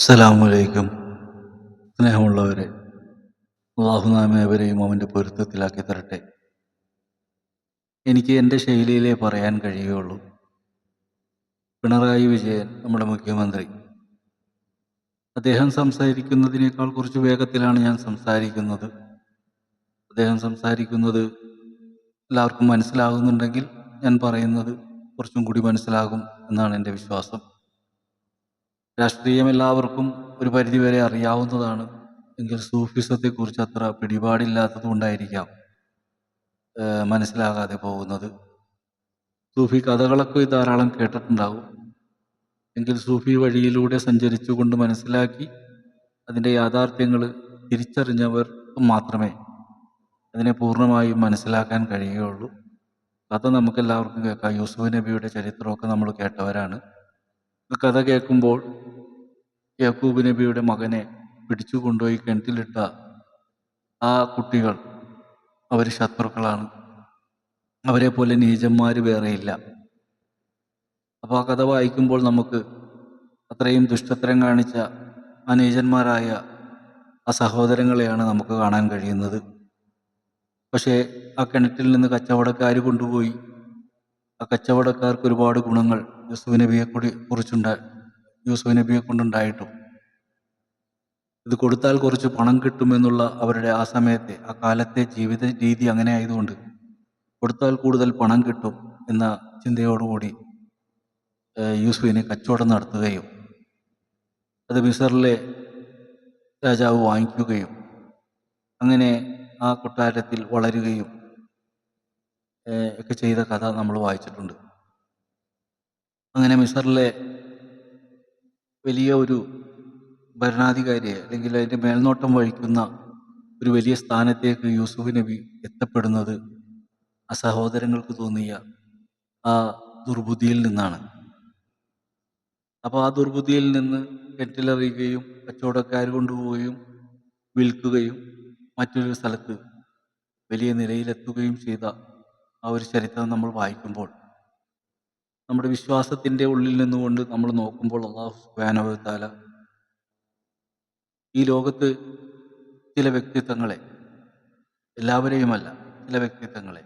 അസ്സലാമലൈക്കും. സ്നേഹമുള്ളവരെ അള്ളാഹു നാം ഏവരെയും അവന്റെ പൊരുത്തത്തിലാക്കി തരട്ടെ. എനിക്ക് എന്റെ ശൈലിയിലേ പറയാൻ കഴിയുകയുള്ളൂ. പിണറായി വിജയൻ നമ്മുടെ മുഖ്യമന്ത്രി. അദ്ദേഹം സംസാരിക്കുന്നതിനേക്കാൾ കുറച്ച് വേഗത്തിലാണ് ഞാൻ സംസാരിക്കുന്നത്. അദ്ദേഹം സംസാരിക്കുന്നത് എല്ലാവർക്കും മനസ്സിലാകുന്നുണ്ടെങ്കിൽ ഞാൻ പറയുന്നത് കുറച്ചും കൂടി മനസ്സിലാകും എന്നാണ് എന്റെ വിശ്വാസം. രാഷ്ട്രീയം എല്ലാവർക്കും ഒരു പരിധിവരെ അറിയാവുന്നതാണ്. എങ്കിൽ സൂഫിസത്തെക്കുറിച്ച് അത്ര പിടിപാടില്ലാത്തത് കൊണ്ടായിരിക്കാം മനസ്സിലാകാതെ പോകുന്നത്. സൂഫി കഥകളൊക്കെ ധാരാളം കേട്ടിട്ടുണ്ടാവും. എങ്കിൽ സൂഫി വഴിയിലൂടെ സഞ്ചരിച്ചുകൊണ്ട് മനസ്സിലാക്കി അതിന്റെ യാഥാർത്ഥ്യങ്ങൾ തിരിച്ചറിഞ്ഞവർ മാത്രമേ അതിനെ പൂർണമായും മനസ്സിലാക്കാൻ കഴിയുകയുള്ളൂ. കഥ നമുക്കെല്ലാവർക്കും കേൾക്കാം. യൂസുഫ് നബിയുടെ ചരിത്രമൊക്കെ നമ്മൾ കേട്ടവരാണ്. കഥ കേൾക്കുമ്പോൾ യാക്കൂബ് നബിയുടെ മകനെ പിടിച്ചു കൊണ്ടുപോയി കിണറ്റിലിട്ട ആ കുട്ടികൾ അവർ ശത്രുക്കളാണ്. അവരെ പോലെ നീചന്മാർ വേറെയില്ല. അപ്പോൾ ആ കഥ വായിക്കുമ്പോൾ നമുക്ക് അത്രയും ദുഷ്ടത്തരം കാണിച്ച ആ നീചന്മാരായ ആ സഹോദരങ്ങളെയാണ് നമുക്ക് കാണാൻ കഴിയുന്നത്. പക്ഷേ ആ കിണറ്റിൽ നിന്ന് കച്ചവടക്കാർ കൊണ്ടുപോയി. ആ കച്ചവടക്കാർക്ക് ഒരുപാട് ഗുണങ്ങൾ യൂസുഫ് നബിയെ കൂടി കുറിച്ചുണ്ട യൂസുഫ് നബിയെ കൊണ്ടുണ്ടായിട്ടും. ഇത് കൊടുത്താൽ കുറച്ച് പണം കിട്ടുമെന്നുള്ള അവരുടെ ആ സമയത്തെ ആ കാലത്തെ ജീവിത രീതി അങ്ങനെ ആയതുകൊണ്ട് കൊടുത്താൽ കൂടുതൽ പണം കിട്ടും എന്ന ചിന്തയോടുകൂടി യൂസുഫിനെ കച്ചവടം നടത്തുകയും അത് മിസറിലെ രാജാവ് വാങ്ങിക്കുകയും അങ്ങനെ ആ കൊട്ടാരത്തിൽ വളരുകയും ഒക്കെ ചെയ്ത കഥ നമ്മൾ വായിച്ചിട്ടുണ്ട്. അങ്ങനെ മിസറിലെ വലിയ ഒരു ഭരണാധികാരിയെ അല്ലെങ്കിൽ അതിന്റെ മേൽനോട്ടം വഹിക്കുന്ന ഒരു വലിയ സ്ഥാനത്തേക്ക് യൂസുഫ് നബി എത്തപ്പെടുന്നത് ആ സഹോദരങ്ങൾക്ക് തോന്നിയ ആ ദുർബുദ്ധിയിൽ നിന്നാണ്. അപ്പോൾ ആ ദുർബുദ്ധിയിൽ നിന്ന് കെറ്റിലറിയുകയും കച്ചവടക്കാർ കൊണ്ടുപോവുകയും വിൽക്കുകയും മറ്റൊരു സ്ഥലത്ത് വലിയ നിലയിലെത്തുകയും ചെയ്ത ആ ഒരു ചരിത്രം നമ്മൾ വായിക്കുമ്പോൾ നമ്മുടെ വിശ്വാസത്തിന്റെ ഉള്ളിൽ നിന്നുകൊണ്ട് നമ്മൾ നോക്കുമ്പോൾ അള്ളാഹു സുബാനവത്താല ഈ ലോകത്ത് ചില വ്യക്തിത്വങ്ങളെ എല്ലാവരെയുമല്ല ചില വ്യക്തിത്വങ്ങളെ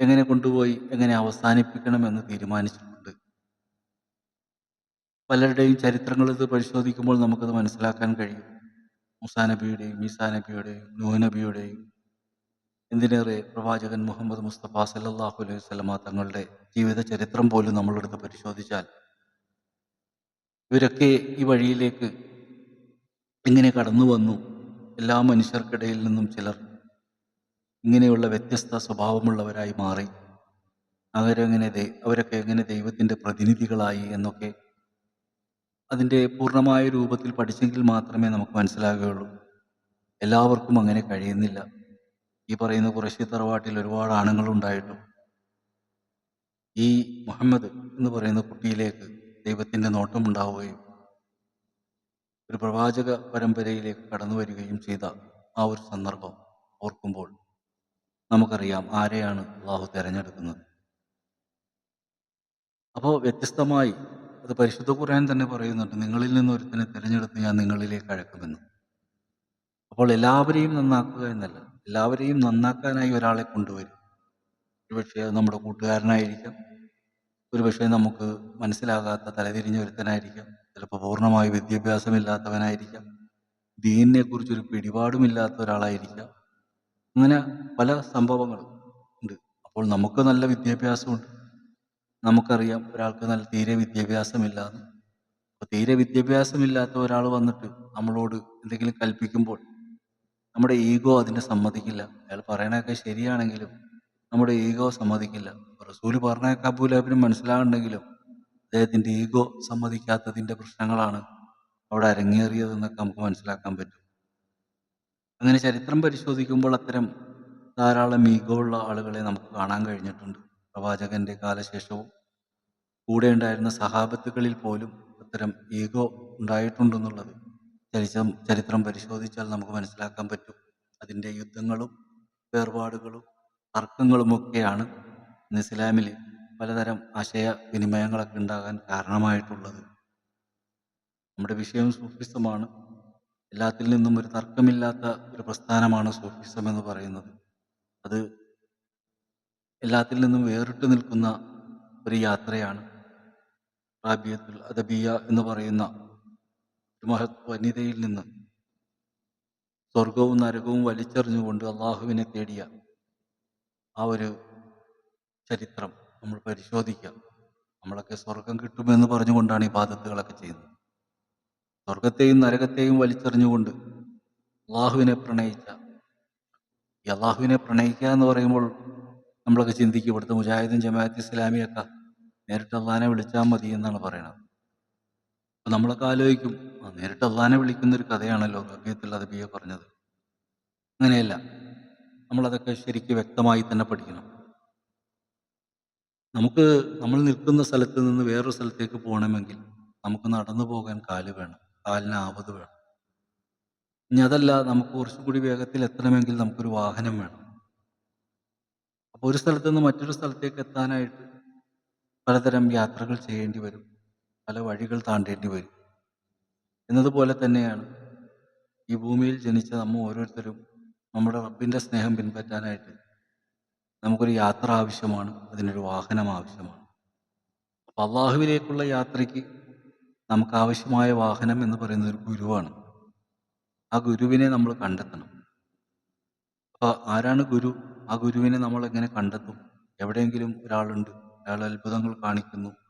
എങ്ങനെ കൊണ്ടുപോയി എങ്ങനെ അവസാനിപ്പിക്കണമെന്ന് തീരുമാനിച്ചിട്ടുണ്ട്. പലരുടെയും ചരിത്രങ്ങൾ ഇത് പരിശോധിക്കുമ്പോൾ നമുക്കത് മനസ്സിലാക്കാൻ കഴിയും. മുസാ നബിയുടെയും ഈസാ എന്തിനേറെ പ്രവാചകൻ മുഹമ്മദ് മുസ്തഫ സല്ലാഹു അലൈഹി വസല്ലമ തങ്ങളുടെ ജീവിത ചരിത്രം പോലും നമ്മളെടുത്ത് പരിശോധിച്ചാൽ ഇവരൊക്കെ ഈ വഴിയിലേക്ക് ഇങ്ങനെ കടന്നു വന്നു. എല്ലാ മനുഷ്യർക്കിടയിൽ നിന്നും ചിലർ ഇങ്ങനെയുള്ള വ്യത്യസ്ത സ്വഭാവമുള്ളവരായി മാറി. അവരെങ്ങനെ അവരൊക്കെ എങ്ങനെ ദൈവത്തിന്റെ പ്രതിനിധികളായി എന്നൊക്കെ അതിന്റെ പൂർണമായ രൂപത്തിൽ പഠിച്ചെങ്കിൽ മാത്രമേ നമുക്ക് മനസ്സിലാകുകയുള്ളൂ. എല്ലാവർക്കും അങ്ങനെ കഴിയുന്നില്ല. ഈ പറയുന്ന കുറേശ്ശി തറവാട്ടിൽ ഒരുപാട് ആണുങ്ങളുണ്ടായിട്ടും. ഈ മുഹമ്മദ് എന്ന് പറയുന്ന കുട്ടിയിലേക്ക് ദൈവത്തിന്റെ നോട്ടമുണ്ടാവുകയും ഒരു പ്രവാചക പരമ്പരയിലേക്ക് കടന്നു വരികയും ചെയ്ത ആ ഒരു സന്ദർഭം ഓർക്കുമ്പോൾ നമുക്കറിയാം ആരെയാണ് അള്ളാഹു തിരഞ്ഞെടുക്കുന്നത്. അപ്പോൾ വ്യത്യസ്തമായി അത് പരിശുദ്ധ ഖുർആൻ തന്നെ പറയുന്നുണ്ട് നിങ്ങളിൽ നിന്ന് ഒരുത്തിനെ തിരഞ്ഞെടുത്ത് ഞാൻ നിങ്ങളിലേക്ക് അഴക്കുമെന്ന്. അപ്പോൾ എല്ലാവരെയും നന്നാക്കുക എന്നല്ല എല്ലാവരെയും നന്നാക്കാനായി ഒരാളെ കൊണ്ടുവരും. ഒരുപക്ഷെ അത് നമ്മുടെ കൂട്ടുകാരനായിരിക്കാം. ഒരുപക്ഷെ നമുക്ക് മനസ്സിലാകാത്ത തലതിരിഞ്ഞ ഒരുത്തനായിരിക്കാം. ചിലപ്പോൾ പൂർണമായി വിദ്യാഭ്യാസമില്ലാത്തവനായിരിക്കാം. ദീനിനെ കുറിച്ചൊരു പിടിപാടുമില്ലാത്ത ഒരാളായിരിക്കാം. അങ്ങനെ പല സംഭവങ്ങളും ഉണ്ട്. അപ്പോൾ നമുക്ക് നല്ല വിദ്യാഭ്യാസമുണ്ട്. നമുക്കറിയാം ഒരാൾക്ക് നല്ല തീരെ വിദ്യാഭ്യാസമില്ലാന്ന്. അപ്പോൾ തീരെ വിദ്യാഭ്യാസമില്ലാത്ത ഒരാൾ വന്നിട്ട് നമ്മളോട് എന്തെങ്കിലും കൽപ്പിക്കുമ്പോൾ നമ്മുടെ ഈഗോ അതിനെ സമ്മതിക്കില്ല. അയാൾ പറയണതൊക്കെ ശരിയാണെങ്കിലും നമ്മുടെ ഈഗോ സമ്മതിക്കില്ല. റസൂൽ പറഞ്ഞൊക്കെ അബൂലാബിനും മനസ്സിലാകുന്നുണ്ടെങ്കിലും അദ്ദേഹത്തിന്റെ ഈഗോ സമ്മതിക്കാത്തതിന്റെ പ്രശ്നങ്ങളാണ് അവിടെ അരങ്ങേറിയതെന്നൊക്കെ നമുക്ക് മനസ്സിലാക്കാൻ പറ്റും. അങ്ങനെ ചരിത്രം പരിശോധിക്കുമ്പോൾ അത്തരം ധാരാളം ഈഗോ ഉള്ള ആളുകളെ നമുക്ക് കാണാൻ കഴിഞ്ഞിട്ടുണ്ട്. പ്രവാചകന്റെ കാലശേഷവും കൂടെ ഉണ്ടായിരുന്ന സഹാബത്തുകളിൽ പോലും അത്തരം ഈഗോ ഉണ്ടായിട്ടുണ്ടെന്നുള്ളത് ചരിത്രം ചരിത്രം പരിശോധിച്ചാൽ നമുക്ക് മനസ്സിലാക്കാൻ പറ്റും. അതിന്റെ യുദ്ധങ്ങളും വേർപാടുകളും തർക്കങ്ങളുമൊക്കെയാണ് ഇന്ന് ഇസ്ലാമിൽ പലതരം ആശയ വിനിമയങ്ങളൊക്കെ ഉണ്ടാകാൻ കാരണമായിട്ടുള്ളത്. നമ്മുടെ വിഷയം സൂഫിസമാണ്. എല്ലാത്തിൽ നിന്നും ഒരു തർക്കമില്ലാത്ത ഒരു പ്രസ്ഥാനമാണ് സൂഫിസം എന്ന് പറയുന്നത്. അത് എല്ലാത്തിൽ നിന്നും വേറിട്ട് നിൽക്കുന്ന ഒരു യാത്രയാണ്. റാബിയത്തുൽ അദബിയ എന്ന് പറയുന്ന മഹത് വനിതയിൽ നിന്ന് സ്വർഗവും നരകവും വലിച്ചെറിഞ്ഞുകൊണ്ട് അള്ളാഹുവിനെ തേടിയ ആ ഒരു ചരിത്രം നമ്മൾ പരിശോധിക്കാം നമ്മളൊക്കെ സ്വർഗം കിട്ടുമെന്ന് പറഞ്ഞുകൊണ്ടാണ് ഈ പാദത്തുകളൊക്കെ ചെയ്യുന്നത്. സ്വർഗത്തെയും നരകത്തെയും വലിച്ചെറിഞ്ഞുകൊണ്ട് അള്ളാഹുവിനെ പ്രണയിച്ച ഈ അള്ളാഹുവിനെ പ്രണയിക്കുക എന്ന് പറയുമ്പോൾ നമ്മളൊക്കെ ചിന്തിക്കും ഇവിടുത്തെ മുജാഹിദും ജമാഅത്ത് ഇസ്ലാമിയൊക്കെ നേരിട്ട് അള്ളഹാനെ വിളിച്ചാൽ മതി എന്നാണ് അപ്പൊ നമ്മളൊക്കെ ആലോചിക്കും നേരിട്ട് അള്ളഹാനെ വിളിക്കുന്ന ഒരു കഥയാണല്ലോ റബിയത്തുൽ അദബിയ പറഞ്ഞത്. അങ്ങനെയല്ല നമ്മളതൊക്കെ ശരിക്ക് വ്യക്തമായി തന്നെ പഠിക്കണം. നമുക്ക് നമ്മൾ നിൽക്കുന്ന സ്ഥലത്ത് നിന്ന് വേറൊരു സ്ഥലത്തേക്ക് പോകണമെങ്കിൽ നമുക്ക് നടന്നു പോകാൻ കാൽ വേണം കാലിന് ആവത് വേണം. ഇനി അതല്ല നമുക്ക് കുറച്ചുകൂടി വേഗത്തിൽ എത്തണമെങ്കിൽ നമുക്കൊരു വാഹനം വേണം. അപ്പോൾ ഒരു സ്ഥലത്ത് നിന്ന് മറ്റൊരു സ്ഥലത്തേക്ക് എത്താനായിട്ട് പലതരം യാത്രകൾ ചെയ്യേണ്ടി വരും. പല വഴികൾ താണ്ടേണ്ടി വരും. എന്നതുപോലെ തന്നെയാണ് ഈ ഭൂമിയിൽ ജനിച്ച നമ്മ ഓരോരുത്തരും നമ്മുടെ റബ്ബിന്റെ സ്നേഹം പിൻപറ്റാനായിട്ട് നമുക്കൊരു യാത്ര ആവശ്യമാണ് അതിനൊരു വാഹനം ആവശ്യമാണ്. അപ്പോൾ അള്ളാഹുവിലേക്കുള്ള യാത്രയ്ക്ക് നമുക്ക് ആവശ്യമായ വാഹനം എന്ന് പറയുന്ന ഒരു ഗുരുവാണ്. ആ ഗുരുവിനെ നമ്മൾ കണ്ടെത്തണം. അപ്പോൾ ആരാണ് ഗുരു? ആ ഗുരുവിനെ നമ്മൾ എങ്ങനെ കണ്ടെത്തും? എവിടെയെങ്കിലും ഒരാളുണ്ട് അയാൾ അത്ഭുതങ്ങൾ കാണിക്കുന്നു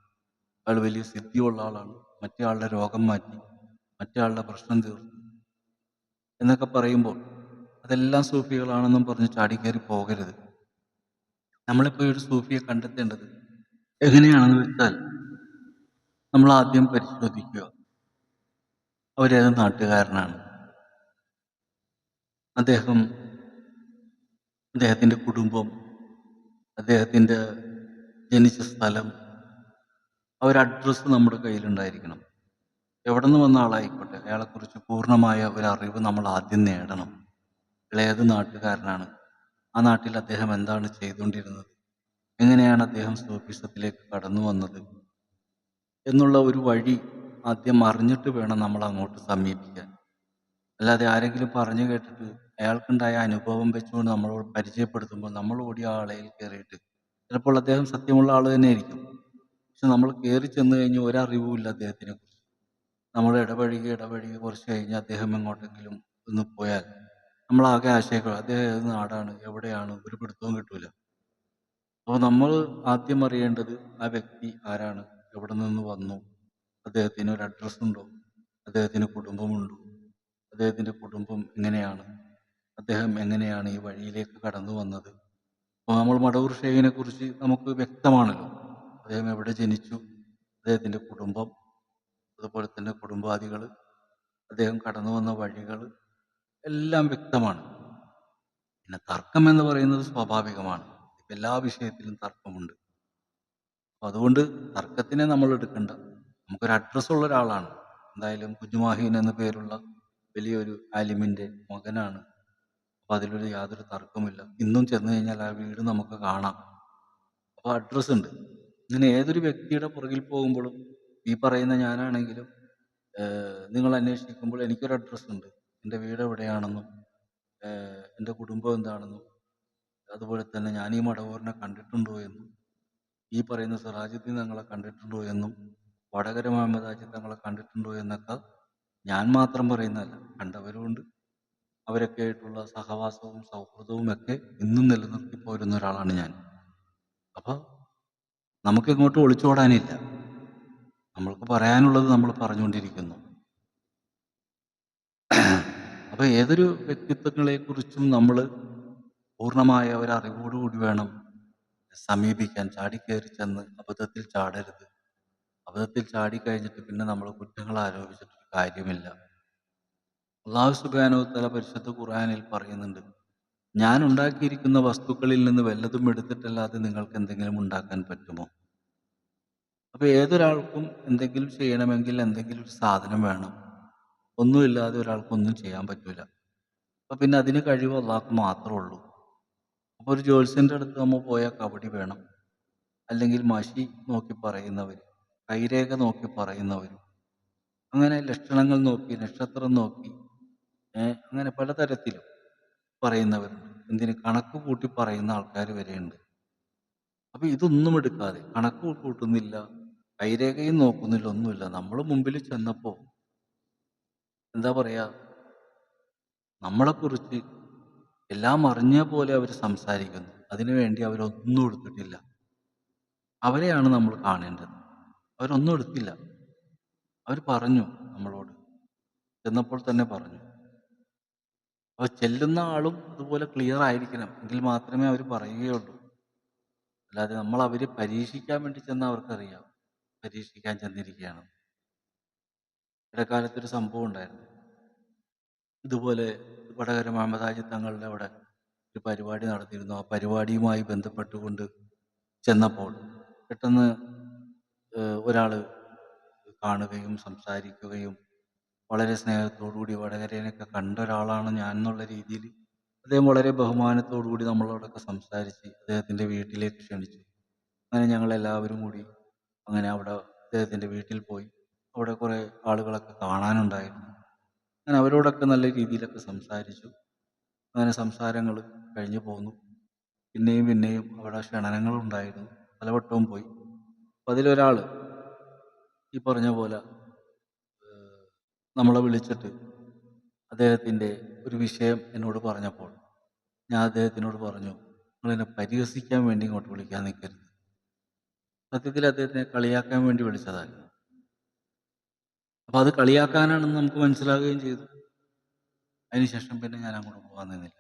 അയാൾ വലിയ സിദ്ധിയുള്ള ആളാണ്. മറ്റേ ആളുടെ രോഗം മാറ്റി മറ്റേ ആളുടെ പ്രശ്നം തീർന്നു എന്നൊക്കെ പറയുമ്പോൾ അതെല്ലാം സൂഫികളാണെന്നും പറഞ്ഞ് ചാടിക്കയറി പോകരുത്. നമ്മളിപ്പോൾ ഒരു സൂഫിയെ കണ്ടെത്തേണ്ടത് എങ്ങനെയാണെന്ന് വെച്ചാൽ നമ്മൾ ആദ്യം പരിശോധിക്കുക. അവരേത് നാട്ടുകാരനാണ്? അദ്ദേഹം അദ്ദേഹത്തിന്റെ കുടുംബം അദ്ദേഹത്തിന്റെ ജനിച്ച സ്ഥലം ആ ഒരു അഡ്രസ്സ് നമ്മുടെ കയ്യിലുണ്ടായിരിക്കണം. എവിടെ നിന്ന് വന്ന ആളായിക്കോട്ടെ അയാളെക്കുറിച്ച് പൂർണമായ ഒരു അറിവ് നമ്മൾ ആദ്യം നേടണം. ഏത് നാട്ടുകാരനാണ്? ആ നാട്ടിൽ അദ്ദേഹം എന്താണ് ചെയ്തുകൊണ്ടിരുന്നത്? എങ്ങനെയാണ് അദ്ദേഹം സൂഫിസത്തിലേക്ക് കടന്നു വന്നത്? എന്നുള്ള ഒരു വഴി ആദ്യം അറിഞ്ഞിട്ട് വേണം നമ്മൾ അങ്ങോട്ട് സമീപിക്കാൻ. അല്ലാതെ ആരെങ്കിലും പറഞ്ഞു കേട്ടിട്ട് അയാൾക്കുണ്ടായ അനുഭവം വെച്ചുകൊണ്ട് നമ്മളോട് പരിചയപ്പെടുത്തുമ്പോൾ നമ്മളോടി ആ ആളയിൽ കയറിയിട്ട് ചിലപ്പോൾ അദ്ദേഹം സത്യമുള്ള ആൾ തന്നെ ആയിരിക്കും പക്ഷെ നമ്മൾ കയറി ചെന്ന് കഴിഞ്ഞ് ഒരറിവുമില്ല അദ്ദേഹത്തിനെ കുറിച്ച്. നമ്മൾ ഇടപഴകി ഇടപഴകി കുറച്ച് കഴിഞ്ഞ് അദ്ദേഹം എങ്ങോട്ടെങ്കിലും ഒന്ന് പോയാൽ നമ്മളാകെ ആശയക്കുഴ അദ്ദേഹം ഏത് നാടാണ് എവിടെയാണ് ഒരു പിടുത്തവും കിട്ടൂല. അപ്പോൾ നമ്മൾ ആദ്യം അറിയേണ്ടത് ആ വ്യക്തി ആരാണ് എവിടെ നിന്ന് വന്നു അദ്ദേഹത്തിന് ഒരു അഡ്രസ്സ് ഉണ്ടോ അദ്ദേഹത്തിന് കുടുംബമുണ്ടോ അദ്ദേഹത്തിന്റെ കുടുംബം എങ്ങനെയാണ് അദ്ദേഹം എങ്ങനെയാണ് ഈ വഴിയിലേക്ക് കടന്നു വന്നത്. അപ്പോൾ നമ്മൾ മടവൂർ ഷെയ്ഖിനെ കുറിച്ച് നമുക്ക് വ്യക്തമാണല്ലോ. അദ്ദേഹം എവിടെ ജനിച്ചു അദ്ദേഹത്തിന്റെ കുടുംബം അതുപോലെ തന്നെ കുടുംബാദികൾ അദ്ദേഹം കടന്നു വന്ന വഴികൾ എല്ലാം വ്യക്തമാണ്. പിന്നെ തർക്കം എന്ന് പറയുന്നത് സ്വാഭാവികമാണ്. എല്ലാ വിഷയത്തിലും തർക്കമുണ്ട്. അപ്പോൾ അതുകൊണ്ട് തർക്കത്തിനെ നമ്മൾ എടുക്കണ്ട. നമുക്കൊരു അഡ്രസ്സ് ഉള്ള ഒരാളാണ്. എന്തായാലും കുഞ്ഞുമാഹീൻ എന്ന പേരുള്ള വലിയൊരു ആലിമിന്റെ മകനാണ്. അപ്പോൾ അതിലൊരു യാതൊരു തർക്കമില്ല ഇന്നും ചെന്ന് കഴിഞ്ഞാൽ ആ വീട് നമുക്ക് കാണാം. അപ്പോൾ അഡ്രസ്സ് ഉണ്ട്. ഇങ്ങനെ ഏതൊരു വ്യക്തിയുടെ പുറകിൽ പോകുമ്പോഴും ഈ പറയുന്ന ഞാനാണെങ്കിലും നിങ്ങൾ അന്വേഷിക്കുമ്പോൾ എനിക്കൊരു അഡ്രസ്സ് ഉണ്ട്. എന്റെ വീട് എവിടെയാണെന്നും എന്റെ കുടുംബം എന്താണെന്നും അതുപോലെ തന്നെ ഞാൻ ഈ മടവൂരിനെ കണ്ടിട്ടുണ്ടോ എന്നും ഈ പറയുന്ന സിറാജുദ്ദീൻ തങ്ങളെ കണ്ടിട്ടുണ്ടോ എന്നും വടകര മുഹമ്മദ് ആജി തങ്ങളെ കണ്ടിട്ടുണ്ടോ എന്നൊക്കെ ഞാൻ മാത്രം പറയുന്നതല്ല. കണ്ടവരുമുണ്ട് അവരൊക്കെ ആയിട്ടുള്ള സഹവാസവും സൗഹൃദവും ഒക്കെ ഇന്നും നിലനിർത്തി പോരുന്ന ഒരാളാണ് ഞാൻ. അപ്പോൾ നമുക്ക് ഇങ്ങോട്ട് ഒളിച്ചോടാനില്ല. നമ്മൾക്ക് പറയാനുള്ളത് നമ്മൾ പറഞ്ഞുകൊണ്ടിരിക്കുന്നു. അപ്പോൾ ഏതൊരു വ്യക്തിത്വങ്ങളെക്കുറിച്ചും നമ്മൾ പൂർണമായ അറിവോടുകൂടി വേണം സമീപിക്കാൻ. ചാടിക്കയറി ചെന്ന് അബദ്ധത്തിൽ ചാടരുത്. അബദ്ധത്തിൽ ചാടിക്കഴിഞ്ഞിട്ട് പിന്നെ നമ്മൾ കുറ്റങ്ങൾ ആരോപിച്ചിട്ട് കാര്യമില്ല. അള്ളാഹു സുബാനോ തല പരിശുദ്ധ ഖുർആനിൽ പറയുന്നുണ്ട് ഞാൻ ഉണ്ടാക്കിയിരിക്കുന്ന വസ്തുക്കളിൽ നിന്ന് വല്ലതും എടുത്തിട്ടല്ലാതെ നിങ്ങൾക്ക് എന്തെങ്കിലും ഉണ്ടാക്കാൻ പറ്റുമോ? അപ്പോൾ ഏതൊരാൾക്കും എന്തെങ്കിലും ചെയ്യണമെങ്കിൽ എന്തെങ്കിലും ഒരു സാധനം വേണം. ഒന്നുമില്ലാതെ ഒരാൾക്കൊന്നും ചെയ്യാൻ പറ്റൂല. അപ്പോൾ പിന്നെ അതിന് കഴിവ് അള്ളാഹ്ക്ക് മാത്രമേ ഉള്ളൂ. അപ്പോൾ ഒരു ജോത്സ്യന്റെ അടുത്ത് നമ്മൾ പോയാൽ കബഡി വേണം. അല്ലെങ്കിൽ മഷി നോക്കി പറയുന്നവർ കൈരേഖ നോക്കി പറയുന്നവർ അങ്ങനെ ലക്ഷണങ്ങൾ നോക്കി നക്ഷത്രം നോക്കി അങ്ങനെ പലതരത്തിലും. പറയുന്നവരുണ്ട് എന്തിന് കണക്ക് കൂട്ടി പറയുന്ന ആൾക്കാർ വരെയുണ്ട്. അപ്പൊ ഇതൊന്നും എടുക്കാതെ കണക്ക് കൂട്ടുന്നില്ല കൈരേഖയും നോക്കുന്നില്ല ഒന്നുമില്ല. നമ്മൾ മുമ്പിൽ ചെന്നപ്പോൾ എന്താ പറയാ നമ്മളെക്കുറിച്ച് എല്ലാം അറിഞ്ഞ പോലെ അവർ സംസാരിക്കുന്നു. അതിനുവേണ്ടി അവരൊന്നും എടുത്തിട്ടില്ല. അവരെയാണ് നമ്മൾ കാണേണ്ടത്. അവരൊന്നും എടുത്തില്ല. അവർ പറഞ്ഞു നമ്മളോട്. ചെന്നപ്പോൾ തന്നെ പറഞ്ഞു. അപ്പോൾ ചെല്ലുന്ന ആളും അതുപോലെ ക്ലിയർ ആയിരിക്കണം. എങ്കിൽ മാത്രമേ അവർ പറയുകയുള്ളൂ. അല്ലാതെ നമ്മൾ അവരെ പരീക്ഷിക്കാൻ വേണ്ടി ചെന്ന അവർക്കറിയാം. പരീക്ഷിക്കാൻ ചെന്നിരിക്കുകയാണ്. ഇടക്കാലത്തൊരു സംഭവം ഉണ്ടായിരുന്നു. ഇതുപോലെ വടകര മഹമ്മദാജി തങ്ങളുടെ അവിടെ ഒരു പരിപാടി നടത്തിയിരുന്നു. ആ പരിപാടിയുമായി ബന്ധപ്പെട്ടുകൊണ്ട് ചെന്നപ്പോൾ പെട്ടെന്ന് ഒരാൾ കാണുകയും സംസാരിക്കുകയും വളരെ സ്നേഹത്തോടുകൂടി വടകരേനൊക്കെ കണ്ട ഒരാളാണ് ഞാൻ എന്നുള്ള രീതിയിൽ അദ്ദേഹം വളരെ ബഹുമാനത്തോടുകൂടി നമ്മളോടൊക്കെ സംസാരിച്ച് അദ്ദേഹത്തിന്റെ വീട്ടിലേക്ക് ക്ഷണിച്ചു. അങ്ങനെ ഞങ്ങൾ എല്ലാവരും കൂടി അങ്ങനെ അവിടെ അദ്ദേഹത്തിന്റെ വീട്ടിൽ പോയി. അവിടെ കുറേ ആളുകളൊക്കെ കാണാനുണ്ടായിരുന്നു. അങ്ങനെ അവരോടൊക്കെ നല്ല രീതിയിലൊക്കെ സംസാരിച്ചു. അങ്ങനെ സംസാരങ്ങൾ കഴിഞ്ഞു പോന്നു. പിന്നെയും പിന്നെയും അവിടെ ക്ഷണനങ്ങളുണ്ടായിരുന്നു പലവട്ടവും പോയി. അപ്പം അതിലൊരാൾ ഈ പറഞ്ഞ പോലെ നമ്മളെ വിളിച്ചിട്ട് അദ്ദേഹത്തിന്റെ ഒരു വിഷയം എന്നോട് പറഞ്ഞപ്പോൾ ഞാൻ അദ്ദേഹത്തിനോട് പറഞ്ഞു നിങ്ങളെന്നെ പരിഹസിക്കാൻ വേണ്ടി ഇങ്ങോട്ട് വിളിക്കാൻ നിൽക്കരുത്. സത്യത്തിൽ അദ്ദേഹത്തിനെ കളിയാക്കാൻ വേണ്ടി വിളിച്ചതല്ല അപ്പം അത് കളിയാക്കാനാണെന്ന് നമുക്ക് മനസ്സിലാകുകയും ചെയ്തു. അതിനുശേഷം പിന്നെ ഞാൻ അങ്ങോട്ട് പോകാൻ നിന്നില്ല.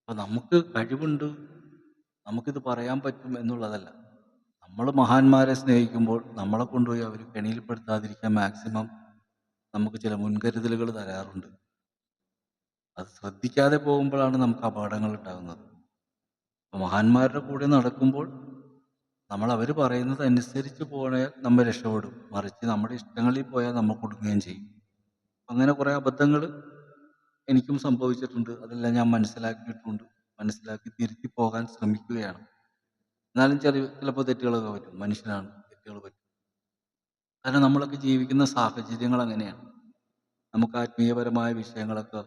അപ്പം നമുക്ക് കഴിവുണ്ട് നമുക്കിത് പറയാൻ പറ്റും എന്നുള്ളതല്ല. നമ്മൾ മഹാന്മാരെ സ്നേഹിക്കുമ്പോൾ നമ്മളെ കൊണ്ടുപോയി അവർ കെണിയിൽപ്പെടുത്താതിരിക്കാൻ മാക്സിമം നമുക്ക് ചില മുൻകരുതലുകൾ തരാറുണ്ട്. അത് ശ്രദ്ധിക്കാതെ പോകുമ്പോഴാണ് നമുക്ക് അപകടങ്ങൾ ഉണ്ടാകുന്നത്. മഹാന്മാരുടെ കൂടെ നടക്കുമ്പോൾ നമ്മൾ അവർ പറയുന്നത് അനുസരിച്ച് പോയാൽ നമ്മൾ രക്ഷപ്പെടും. മറിച്ച് നമ്മുടെ ഇഷ്ടങ്ങളിൽ പോയാൽ നമ്മൾ കൊടുക്കുകയും ചെയ്യും. അങ്ങനെ കുറേ അബദ്ധങ്ങൾ എനിക്കും സംഭവിച്ചിട്ടുണ്ട്. അതെല്ലാം ഞാൻ മനസ്സിലാക്കിയിട്ടുണ്ട്. മനസ്സിലാക്കി തിരുത്തി പോകാൻ ശ്രമിക്കുകയാണ്. എന്നാലും ചില ചിലപ്പോൾ തെറ്റുകളൊക്കെ പറ്റും മനുഷ്യനാണ് തെറ്റുകൾ പറ്റും കാരണം നമ്മളൊക്കെ ജീവിക്കുന്ന സാഹചര്യങ്ങൾ അങ്ങനെയാണ്. നമുക്ക് ആത്മീയപരമായ വിഷയങ്ങളൊക്കെ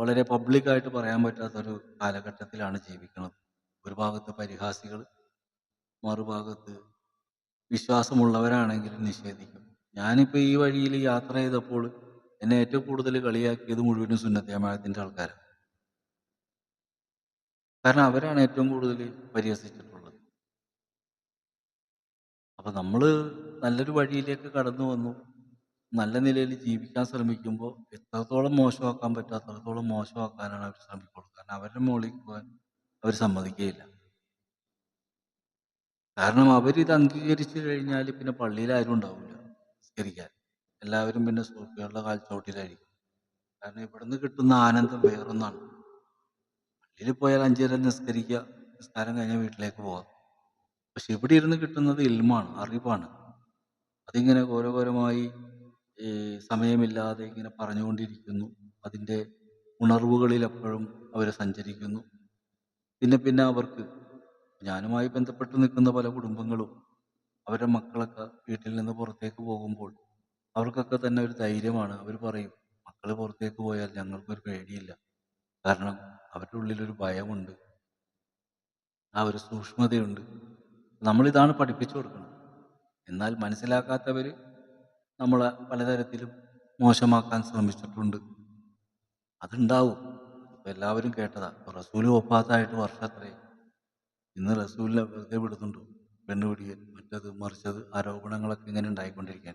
വളരെ പബ്ലിക്കായിട്ട് പറയാൻ പറ്റാത്തൊരു കാലഘട്ടത്തിലാണ് ജീവിക്കുന്നത്. ഒരു ഭാഗത്ത് പരിഹാസികൾ മറുഭാഗത്ത് വിശ്വാസമുള്ളവരാണെങ്കിൽ നിഷേധിക്കും. ഞാനിപ്പോൾ ഈ വഴിയിൽ യാത്ര ചെയ്തപ്പോൾ എന്നെ ഏറ്റവും കൂടുതൽ കളിയാക്കിയത് മുഴുവനും സുന്നത്തിയമായത്തിന്റെ ആൾക്കാരാണ്. കാരണം അവരാണ് ഏറ്റവും കൂടുതൽ പരിഹസിച്ചിട്ടുള്ളത്. അപ്പം നമ്മൾ നല്ലൊരു വഴിയിലേക്ക് കടന്നു വന്നു. നല്ല നിലയിൽ ജീവിക്കാൻ ശ്രമിക്കുമ്പോൾ എത്രത്തോളം മോശമാക്കാൻ പറ്റുമോ അത്രത്തോളം മോശമാക്കാനാണ് അവർ ശ്രമിക്കുള്ളൂ കാരണം അവരുടെ മുകളിൽ പോകാൻ അവർ സമ്മതിക്കുകയില്ല. കാരണം അവരിത് അംഗീകരിച്ചു കഴിഞ്ഞാൽ പിന്നെ പള്ളിയിൽ ആരും ഉണ്ടാവില്ല നിസ്കരിക്കാൻ. എല്ലാവരും പിന്നെ സൂഫികളുടെ കാൽച്ചോട്ടിലായിരിക്കും. കാരണം ഇവിടുന്ന് കിട്ടുന്ന ആനന്ദം വേറൊന്നാണ്. പള്ളിയിൽ പോയാൽ അഞ്ചേരം നിസ്കരിക്കുക നിസ്കാരം കഴിഞ്ഞാൽ വീട്ടിലേക്ക് പോകാം. പക്ഷെ ഇവിടെ ഇരുന്ന് കിട്ടുന്നത് ഇൽമാണ് അറിവാണ്. അതിങ്ങനെ ഓരോരോമായി സമയമില്ലാതെ ഇങ്ങനെ പറഞ്ഞുകൊണ്ടിരിക്കുന്നു. അതിന്റെ ഉണർവുകളിൽ എപ്പോഴും അവർ സഞ്ചരിക്കുന്നു. പിന്നെ പിന്നെ അവർക്ക് ഞാനുമായി ബന്ധപ്പെട്ട് നിൽക്കുന്ന പല കുടുംബങ്ങളും അവരുടെ മക്കളൊക്കെ വീട്ടിൽ നിന്ന് പുറത്തേക്ക് പോകുമ്പോൾ അവർക്കൊക്കെ തന്നെ ഒരു ധൈര്യമാണ്. അവർ പറയും മക്കൾ പുറത്തേക്ക് പോയാൽ ഞങ്ങൾക്കൊരു പേടിയില്ല. കാരണം അവരുടെ ഉള്ളിലൊരു ഭയമുണ്ട്. ആ ഒരു സൂക്ഷ്മതയുണ്ട്. നമ്മളിതാണ് പഠിപ്പിച്ചു കൊടുക്കുന്നത് എന്നാൽ മനസ്സിലാക്കാത്തവർ നമ്മളെ പലതരത്തിലും മോശമാക്കാൻ ശ്രമിച്ചിട്ടുണ്ട്. അതുണ്ടാവും. ഇപ്പം എല്ലാവരും കേട്ടതാ. ഇപ്പം റസൂൽ ഒപ്പാത്തായിട്ട് വർഷം അത്രയും ഇന്ന് റസൂലിനെ വെറുതെ വിടുന്നുണ്ടോ? പെണ്ണുപിടിയൽ മറ്റത് മറിച്ചത് ആരോപണങ്ങളൊക്കെ ഇങ്ങനെ ഉണ്ടായിക്കൊണ്ടിരിക്കാൻ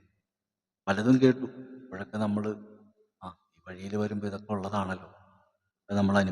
പലതും കേട്ടു. ഇപ്പോഴൊക്കെ നമ്മൾ ആ ഈ വഴിയിൽ വരുമ്പോൾ ഇതൊക്കെ ഉള്ളതാണല്ലോ. അത് നമ്മൾ അനുഭവം